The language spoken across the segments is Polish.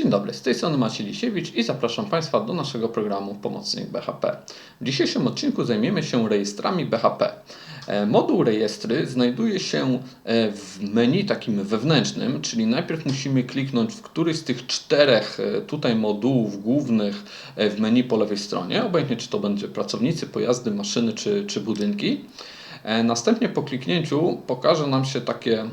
Dzień dobry, z tej strony Maciej Lisiewicz i zapraszam Państwa do naszego programu Pomocnik BHP. W dzisiejszym odcinku zajmiemy się rejestrami BHP. E, Moduł rejestry znajduje się e, w menu takim wewnętrznym, czyli najpierw musimy kliknąć w któryś z tych czterech e, tutaj modułów głównych w menu po lewej stronie, obojętnie czy to będzie pracownicy, pojazdy, maszyny czy, czy budynki. Następnie po kliknięciu pokaże nam się takie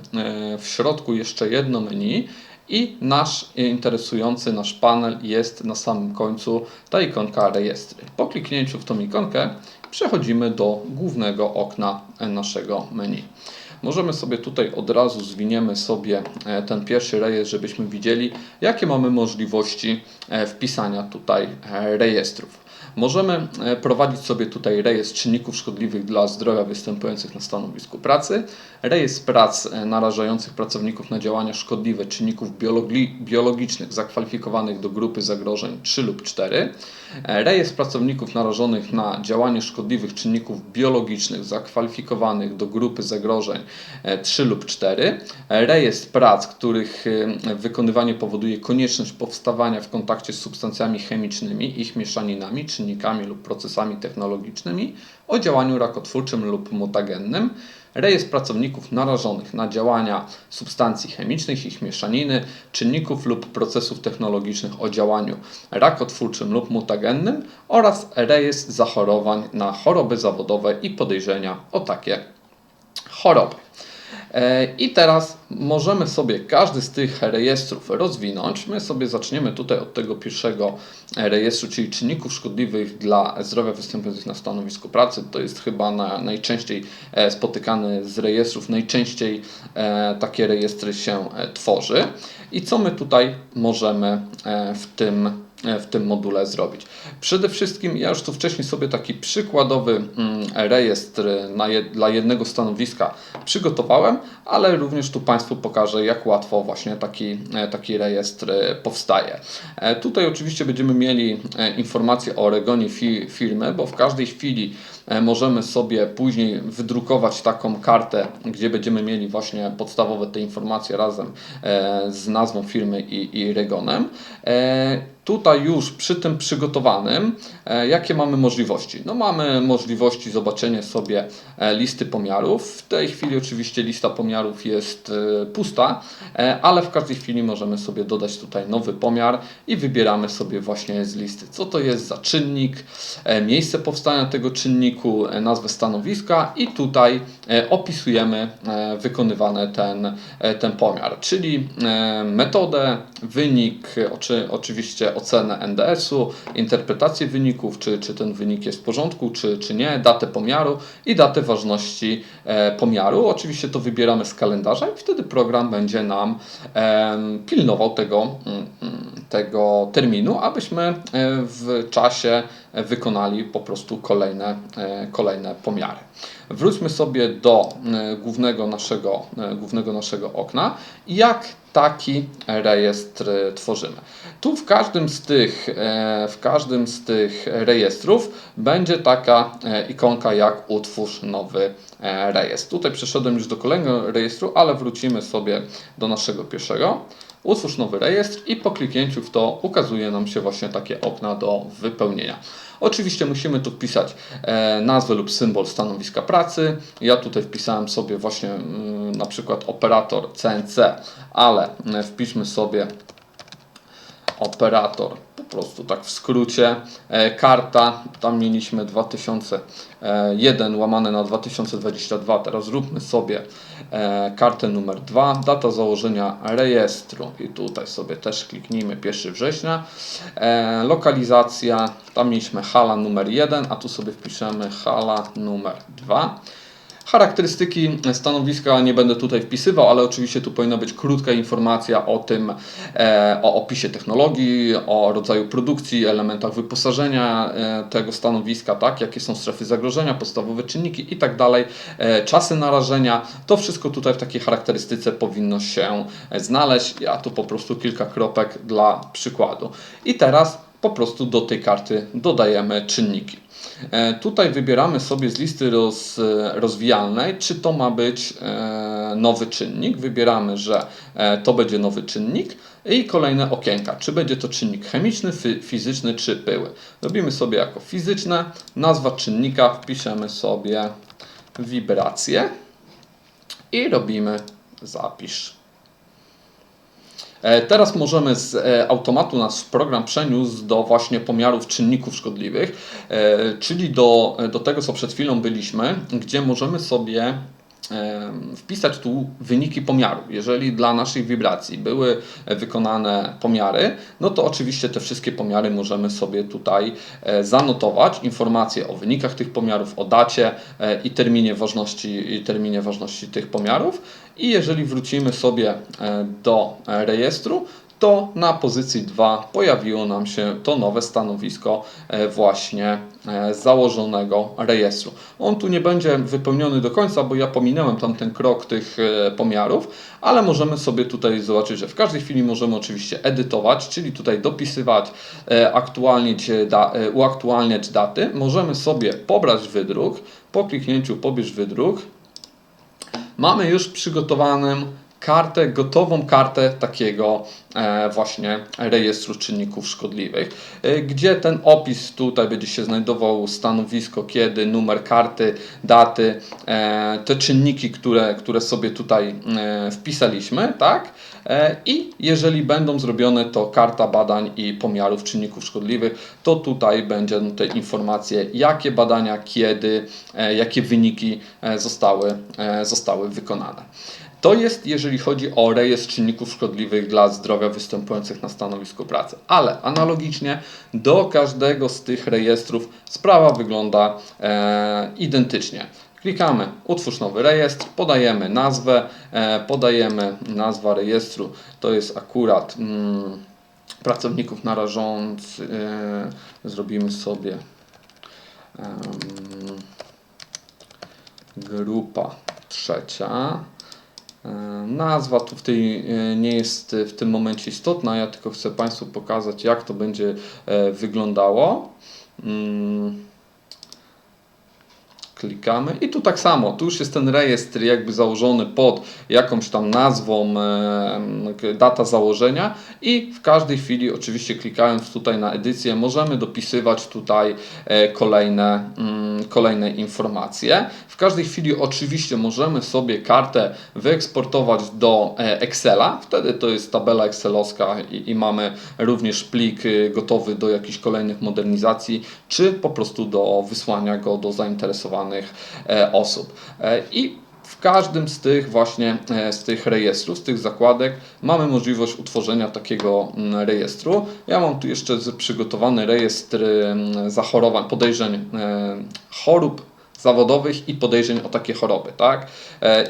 w środku jeszcze jedno menu i nasz interesujący nasz panel jest na samym końcu ta ikonka rejestry. Po kliknięciu w tą ikonkę przechodzimy do głównego okna naszego menu. Możemy sobie tutaj od razu zwiniemy sobie e, ten pierwszy rejestr, żebyśmy widzieli, jakie mamy możliwości e, wpisania tutaj e, rejestrów. Możemy e, prowadzić sobie tutaj rejestr czynników szkodliwych dla zdrowia występujących na stanowisku pracy, rejestr prac e, narażających pracowników na działania szkodliwe czynników biologi- biologicznych zakwalifikowanych do grupy zagrożeń 3 lub 4, e, rejestr pracowników narażonych na działanie szkodliwych czynników biologicznych zakwalifikowanych do grupy zagrożeń e, 3 lub 4, e, rejestr prac, których wykonywanie powoduje konieczność powstawania w kontakcie z substancjami chemicznymi, ich mieszaninami, czynnikami lub procesami technologicznymi o działaniu rakotwórczym lub mutagennym, rejestr pracowników narażonych na działania substancji chemicznych, ich mieszaniny, czynników lub procesów technologicznych o działaniu rakotwórczym lub mutagennym oraz rejestr zachorowań na choroby zawodowe i podejrzenia o takie choroby. E, I teraz możemy sobie każdy z tych rejestrów rozwinąć. My sobie zaczniemy tutaj od tego pierwszego rejestru, czyli czynników szkodliwych dla zdrowia występujących na stanowisku pracy. To jest chyba na, najczęściej e, spotykany z rejestrów, najczęściej e, takie rejestry się e, tworzy. I co my tutaj możemy e, w tym w tym module zrobić. Przede wszystkim ja już tu wcześniej sobie taki przykładowy mm, rejestr jed, dla jednego stanowiska przygotowałem, ale również tu Państwu pokażę, jak łatwo właśnie taki, e, taki rejestr e, powstaje. E, Tutaj oczywiście będziemy mieli e, informacje o regionie fi, firmy, bo w każdej chwili e, możemy sobie później wydrukować taką kartę, gdzie będziemy mieli właśnie podstawowe te informacje razem e, z nazwą firmy i, i regionem. Tutaj już przy tym przygotowanym, e, jakie mamy możliwości? No mamy możliwości zobaczenia sobie e, listy pomiarów. W tej chwili oczywiście lista pomiarów jest e, pusta, ale w każdej chwili możemy sobie dodać tutaj nowy pomiar i wybieramy sobie właśnie z listy, co to jest za czynnik, miejsce powstania tego czynniku, nazwę stanowiska i tutaj opisujemy wykonywany ten, ten pomiar, czyli metodę, wynik, oczy, oczywiście ocenę NDS-u, interpretację wyników, czy, czy ten wynik jest w porządku, czy, czy nie, datę pomiaru i datę ważności e, pomiaru. Oczywiście to wybieramy z kalendarza i wtedy program będzie nam pilnował tego, mm, mm, tego terminu, abyśmy e, w czasie e, wykonali po prostu kolejne, e, kolejne pomiary. Wróćmy sobie do głównego naszego, głównego naszego okna. Jak taki rejestr tworzymy? Tu w każdym z tych, w każdym z tych rejestrów będzie taka ikonka jak utwórz nowy rejestr. Tutaj przeszedłem już do kolejnego rejestru, ale wrócimy sobie do naszego pierwszego. Utwórz nowy rejestr i po kliknięciu w to ukazuje nam się właśnie takie okna do wypełnienia. Oczywiście musimy tu wpisać e, nazwę lub symbol stanowiska pracy. Ja tutaj wpisałem sobie właśnie mm, na przykład operator CNC, ale e, wpiszmy sobie operator, po prostu tak w skrócie. E, karta, tam mieliśmy 2001 łamane na 2022, teraz zróbmy sobie e, kartę numer 2, data założenia rejestru i tutaj sobie też kliknijmy 1 września. E, lokalizacja, tam mieliśmy hala numer 1, a tu sobie wpiszemy hala numer 2. Charakterystyki stanowiska nie będę tutaj wpisywał, ale oczywiście tu powinna być krótka informacja o tym, e, o opisie technologii, o rodzaju produkcji, elementach wyposażenia e, tego stanowiska, tak, jakie są strefy zagrożenia, podstawowe czynniki i tak dalej, e, czasy narażenia. To wszystko tutaj w takiej charakterystyce powinno się znaleźć. Ja tu po prostu kilka kropek dla przykładu. I teraz po prostu do tej karty dodajemy czynniki. E, Tutaj wybieramy sobie z listy roz, rozwijalnej, czy to ma być e, nowy czynnik. Wybieramy, że e, to będzie nowy czynnik i kolejne okienka. Czy będzie to czynnik chemiczny, fy, fizyczny czy pyły. Robimy sobie jako fizyczne. Nazwa czynnika wpiszemy sobie wibracje i robimy zapisz. E, Teraz możemy z e, automatu nasz program przeniósł do właśnie pomiarów czynników szkodliwych, e, czyli do, do tego, co przed chwilą byliśmy, gdzie możemy sobie wpisać tu wyniki pomiaru. Jeżeli dla naszych wibracji były wykonane pomiary, no to oczywiście te wszystkie pomiary możemy sobie tutaj e, zanotować, informacje o wynikach tych pomiarów, o dacie e, i terminie ważności, i terminie ważności tych pomiarów. I jeżeli wrócimy sobie e, do rejestru, to na pozycji 2 pojawiło nam się to nowe stanowisko e, właśnie e, założonego rejestru. On tu nie będzie wypełniony do końca, bo ja pominąłem tam ten krok tych e, pomiarów, ale możemy sobie tutaj zobaczyć, że w każdej chwili możemy oczywiście edytować, czyli tutaj dopisywać, e, uaktualniać daty. Możemy sobie pobrać wydruk, po kliknięciu pobierz wydruk, mamy już przygotowaną kartę, gotową kartę takiego e, właśnie rejestru czynników szkodliwych, e, gdzie ten opis tutaj będzie się znajdował stanowisko, kiedy, numer karty, daty, e, te czynniki, które, które sobie tutaj wpisaliśmy, tak? I jeżeli będą zrobione, to karta badań i pomiarów czynników szkodliwych, to tutaj będą te informacje, jakie badania, kiedy, jakie wyniki zostały, zostały wykonane. To jest, jeżeli chodzi o rejestr czynników szkodliwych dla zdrowia występujących na stanowisku pracy. Ale analogicznie do każdego z tych rejestrów sprawa wygląda e, identycznie. Klikamy utwórz nowy rejestr, podajemy nazwę, e, podajemy nazwa rejestru, to jest akurat mm, pracowników narażących, e, zrobimy sobie em, grupa trzecia. E, Nazwa tu w tej e, nie jest w tym momencie istotna, ja tylko chcę Państwu pokazać, jak to będzie e, wyglądało. Klikamy i tu tak samo, tu już jest ten rejestr jakby założony pod jakąś tam nazwą, data założenia i w każdej chwili oczywiście klikając tutaj na edycję możemy dopisywać tutaj e, kolejne, mm, kolejne informacje. W każdej chwili oczywiście możemy sobie kartę wyeksportować do e, Excela, wtedy to jest tabela excelowska i, i mamy również plik y, gotowy do jakichś kolejnych modernizacji, czy po prostu do wysłania go do zainteresowanych e, osób. E, I w każdym z tych właśnie e, z tych rejestrów, z tych zakładek mamy możliwość utworzenia takiego mm, rejestru. Ja mam tu jeszcze przygotowany rejestr mm, zachorowań, podejrzeń chorób zawodowych i podejrzeń o takie choroby, tak?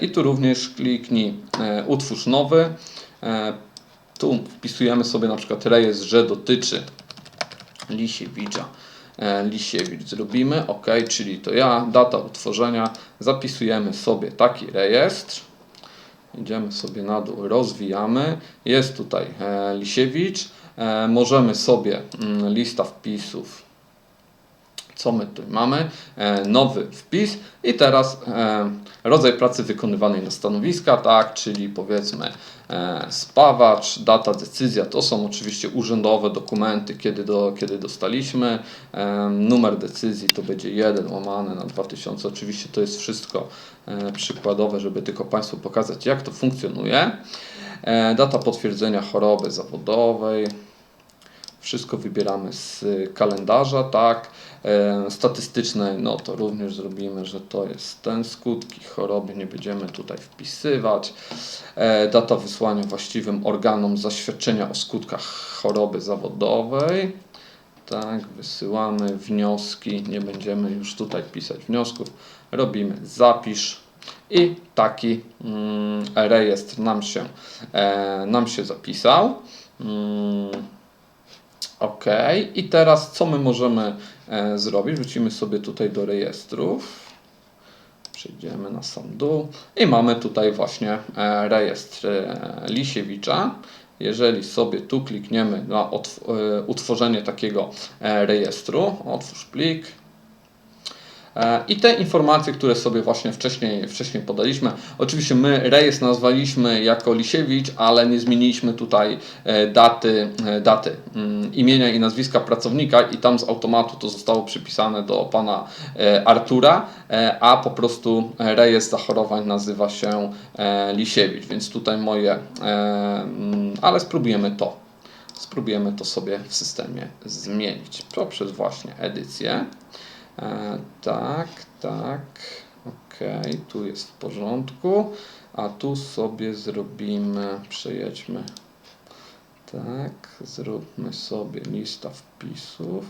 I tu również kliknij utwórz nowy. Tu wpisujemy sobie na przykład rejestr, że dotyczy Lisiewicza. E, Lisiewicz zrobimy, ok, czyli to ja, data utworzenia, zapisujemy sobie taki rejestr. Idziemy sobie na dół, rozwijamy. Jest tutaj e, Lisiewicz. E, możemy sobie mm, lista wpisów co my tu mamy? E, nowy wpis i teraz e, rodzaj pracy wykonywanej na stanowiska, tak, czyli powiedzmy e, spawacz, data, decyzja, to są oczywiście urzędowe dokumenty, kiedy, do, kiedy dostaliśmy. Numer decyzji to będzie 1 łamane na 2000. Oczywiście to jest wszystko przykładowe, żeby tylko Państwu pokazać, jak to funkcjonuje. Data potwierdzenia choroby zawodowej. Wszystko wybieramy z kalendarza, tak. E, statystyczne, no to również zrobimy, że to jest ten skutki choroby, nie będziemy tutaj wpisywać. E, data wysłania właściwym organom zaświadczenia o skutkach choroby zawodowej. Tak, wysyłamy wnioski, nie będziemy już tutaj pisać wniosków. Robimy zapisz i taki mm, rejestr nam się, e, nam się zapisał. Mm, Ok, i teraz co my możemy e, zrobić? Wrócimy sobie tutaj do rejestrów. Przejdziemy na sam dół i mamy tutaj właśnie e, rejestr e, Lisiewicza. jeżeli sobie tu klikniemy na e, utworzenie takiego e, rejestru, otwórz plik, I te informacje, które sobie właśnie wcześniej, wcześniej podaliśmy, oczywiście my rejestr nazwaliśmy jako Lisiewicz, ale nie zmieniliśmy tutaj e, daty, e, daty mm, imienia i nazwiska pracownika i tam z automatu to zostało przypisane do pana e, Artura, e, a po prostu rejestr zachorowań nazywa się e, Lisiewicz, więc tutaj moje, e, mm, ale spróbujemy to. Spróbujemy to sobie w systemie zmienić poprzez właśnie edycję. E, tak, tak. Ok, tu jest w porządku. A tu sobie zrobimy, przejedźmy. Tak, zróbmy sobie lista wpisów.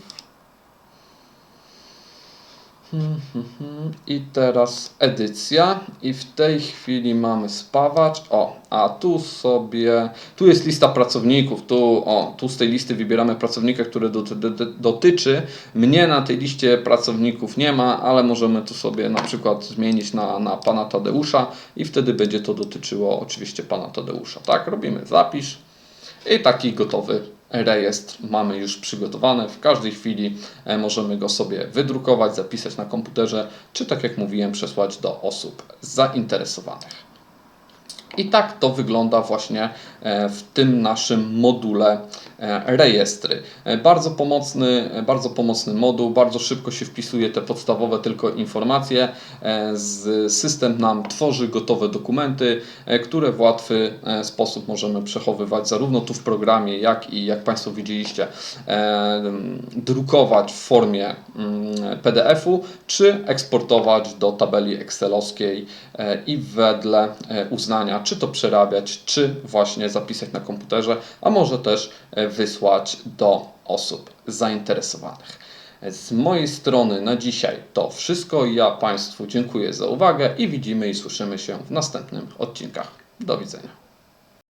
I teraz edycja i w tej chwili mamy spawacz. O, a tu sobie, tu jest lista pracowników. Tu, o, tu z tej listy wybieramy pracownika, który doty, doty, dotyczy. Mnie na tej liście pracowników nie ma, ale możemy tu sobie na przykład zmienić na, na pana Tadeusza i wtedy będzie to dotyczyło oczywiście pana Tadeusza. Tak, robimy zapisz i taki gotowy rejestr mamy już przygotowany. W każdej chwili e, możemy go sobie wydrukować, zapisać na komputerze, czy tak jak mówiłem, przesłać do osób zainteresowanych. I tak to wygląda właśnie e, w tym naszym module e, rejestry. E, Bardzo pomocny, bardzo pomocny moduł, bardzo szybko się wpisuje te podstawowe tylko informacje. System nam tworzy gotowe dokumenty, które w łatwy sposób możemy przechowywać zarówno tu w programie, jak i jak Państwo widzieliście, drukować w formie mm, PDF-u, czy eksportować do tabeli Excelowskiej i wedle uznania, czy to przerabiać, czy właśnie zapisać na komputerze, a może też e, wysłać do osób zainteresowanych. Z mojej strony na dzisiaj to wszystko. Ja Państwu dziękuję za uwagę i widzimy i słyszymy się w następnych odcinkach. Do widzenia.